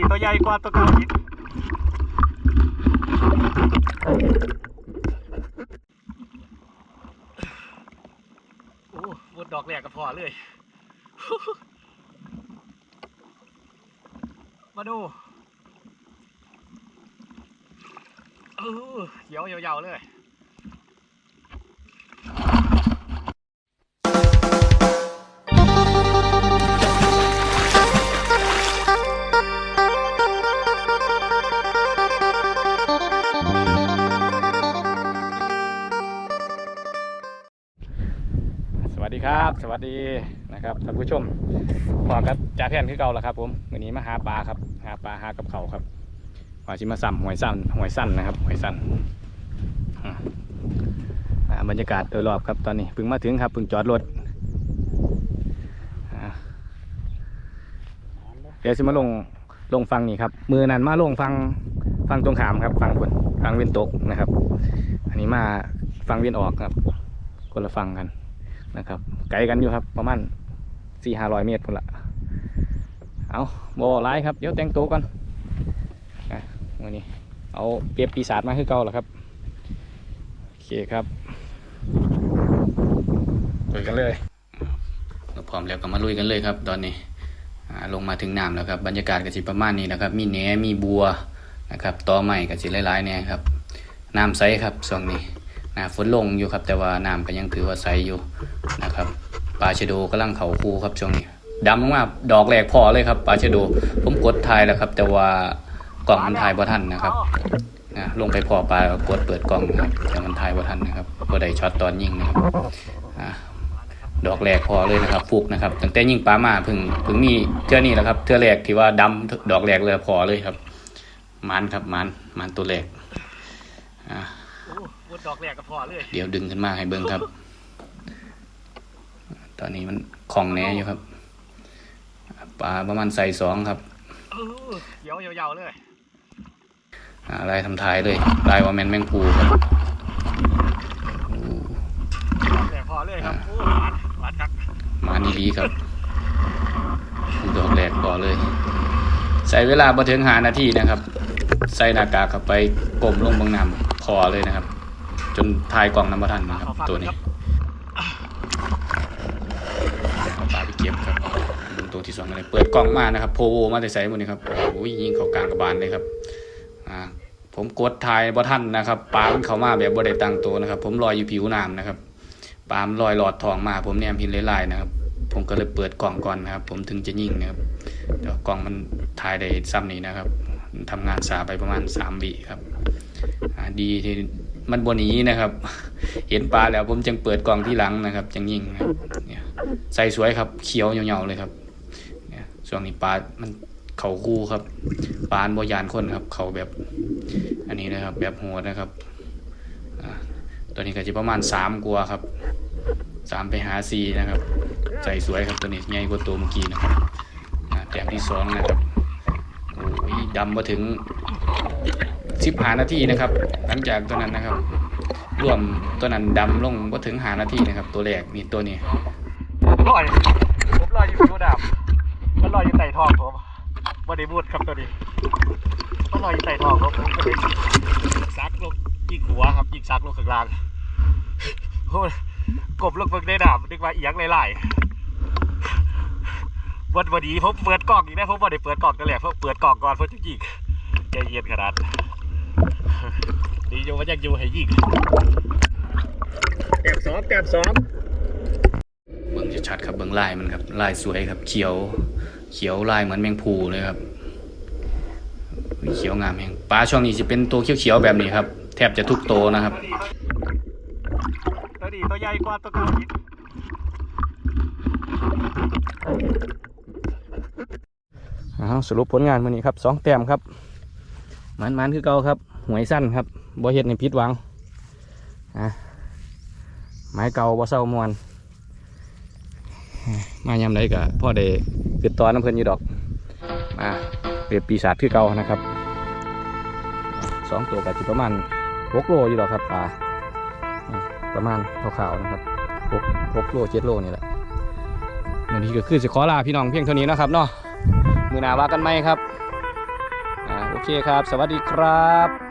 นี้ตัวใหญ่กว่าตัวเก่าอีกโอ้บดดอกแรกก็พอเลย มาดูเออเขียวยาวๆเลย สวัสดีครับ สวัสดีนะครับท่านผู้ชมพอกับจ่าแพนคือเก่าแล้วครับ ผมวันนี้มาหาปลาครับ หาปลาหากับเขาครับว่าชิมาซ้ำหวยสั้นหวยสั้นนะครับหวยสั้นบรรยากาศโดยรอบครับตอนนี้เพิ่งมาถึงครับเพิ่งจอดรถเดี๋ยวจะมาลงลงฟังนี่ครับ มือนันมาลงฟังฟังตรงขามครับ ฟังคนฟังเวียนตกนะครับ อันนี้มาฟังเวียนออกครับคนละฟังกัน นะครับ ไกลกันอยู่ครับ ประมาณสี่ห้าร้อยเมตรพุ่นละเอาบอไล่ครับ เดี๋ยวแต่งตัวก่อนวันนี้ เอาเปรียบปีศาจมาให้เก่าแล้วครับ โอเคครับลุยกันเลยพร้อมแล้วก็มาลุยกันเลยครับ ตอนนี้ลงมาถึงน้ำแล้วครับ บรรยากาศก็สิประมาณนี้นะครับ มีแหนมีบัวนะครับตอใหม่ก็สิหลายๆเนี่ยครับ น้ำใสครับช่วงนี้ นะฝนลงอยู่ครับ แต่ว่าน้ำก็ยังถือว่าใสอยู่นะครับปลาชะโดกำลังเข่าคูครับช่วงนี้ดำลงมาดอกแรกพอเลยครับปลาชะโดผมกดถ่ายแล้วครับ แต่ว่ากล่องมันถ่ายบ่ทันนะครับนะลงไปพอปลาก็กดเปิดกล่องนะครับแต่มันถ่ายบ่ทันนะครับบ่ได้ช็อตตอนยิงนะครับดอกแรกพอเลยนะครับฟุกนะครับตั้งแต่ยิงปลามาพิ่งพิ่งมีเทื่อนี้แหละครับเทื่อแรกที่ว่าดำดอกแรกเลยพอเลยครับมันครับมันมันตัวแรกอะ โอ้บดดอกแรกก็พอเลยเดี๋ยวดึงขึ้นมาให้เบิ้งครับ ตอนนี้มันคล่องแหน่อยู่ครับปลาประมาณใส่สองครับเออเขียวยาวๆเลยหาลายทำทายเลยลายว่าแมนแมงปูครับโอ้ดอกแรกพอเลยครับโอ้หวานหวานคักมานี่ลีครับ ดอกแรกก่อเลย ใส่เวลาบ่ถึงหานาทีนะครับ ใส่หน้ากากเข้าไปกลมลงเบางน้ำคอเลยนะครับจ นทายกล่องน้ำบ่ทันนะครับขอฟังตัวหนี้อยครับเอาปลาไปเก็บครับดูตัวที่สองกันเลยเปิดกล่องมานะครับโพโวมาแต่ใส่หมดนี่ครับโอ้ยยิงเข้ากลางกระบาลเลยครับอ่าผมกดถ่ายบ่ทันนะครับปลามันเข้ามาแบบบ่ได้ตั้งตัวนะครับ ผมลอยอยู่ผิวน้ำนะครับปลามันลอยหลอดทองมา ผมแนมพินเลายๆนะครับ ผมก็เลยเปิดกล่องก่อนนะครับ ผมถึงจะยิงนะครับเดี๋ยวกล่องมันถ่ายได้ซ้ำนี้นะครับทำงานสาไปประมาณสามวิครับอ่าดีที่ มันบนนี้นะครับ เห็นปลาแล้วผมจึงเปิดกล่องที่หลังนะครับจึงยิงนะเนี่ยใส่สวยครับ เขียวเหนียวๆเลยครับเนี่ยช่วงนี้ปลา มันเขาคู่ครับ ปลาอันบยานคนครับ เขาแบบ อันนี้นะครับ แบบโหดนะครับ ตัวนี้ก็จะประมาณสามกัวครับสามไปหาสี่นะครับใส่สวยครับตัวนี้ใหญ่กว่าตัวเมื่อกี้นะครับแต้มที่สองนะครับโอ้ยดำมาถึง สิบหานาทีนะครับ หลังจากตัวนั้นนะครับ รวมตัวนั้นดำลงมาถึงหานาทีนะครับ ตัวแรกนี่ตัวนี้ลอยผมลอยอยู่ผิวดำมันลอยอยู่ใต้ท้องผมบอดี้บูดครับตัวนี้มันลอยอยู่ใต้ท้องผมผมก็เลยซักลงยิงหัวครับยิงซักลงข้างล่างโอ้ยกบลงเบิ่งได้ดาบนึกว่าเอียงหลายๆวันวันนี้ผมเปิดกล่องอีกนะผมบ่ได้เปิดกล่องกันแหละเพราะเปิดกล่องก่อนเพื่อจะยิงใจเย็นขนาด ดีอยู่ว่ายังอยู่ให้ยิงแต้มสองแต้มสองเบิ่งชัดๆครับเบิ่งลายมันครับลายสวยครับ เขียว เขียวลายเหมือนแมงภูเลยครับ เขียวงามแห่งปลาช่วงนี้จะเป็นตัวเขียวๆแบบนี้ครับ แทบจะทุกโตวนะครับตัวนี้ตัวใหญ่กว่าตัวเก่าอีกสรุปผลงานวันนี้ครับสองแต้มครับมันมันคือเก่าครับหวยสั้นครับ บ่เฮ็ดในพิษหวังอะไม้เก่าบ่เศร้ามวนมายามใดก็พ่อได้ติดต่อน้ำเพิ่นอยู่ดอกมาเปรียบปีศาจคือเก่านะครับสองตัวก็สิประมาณหกโลอยู่ดอกครับปลาประมาณขาวๆนะครับหกหกโลเจ็ดโลนี่แหละวันนี้ก็คือสิขอลาพี่น้องเพียงเท่านี้นะครับเนาะมือหนาว่ากันไหมครับโอเคครับ สวัสดีครับ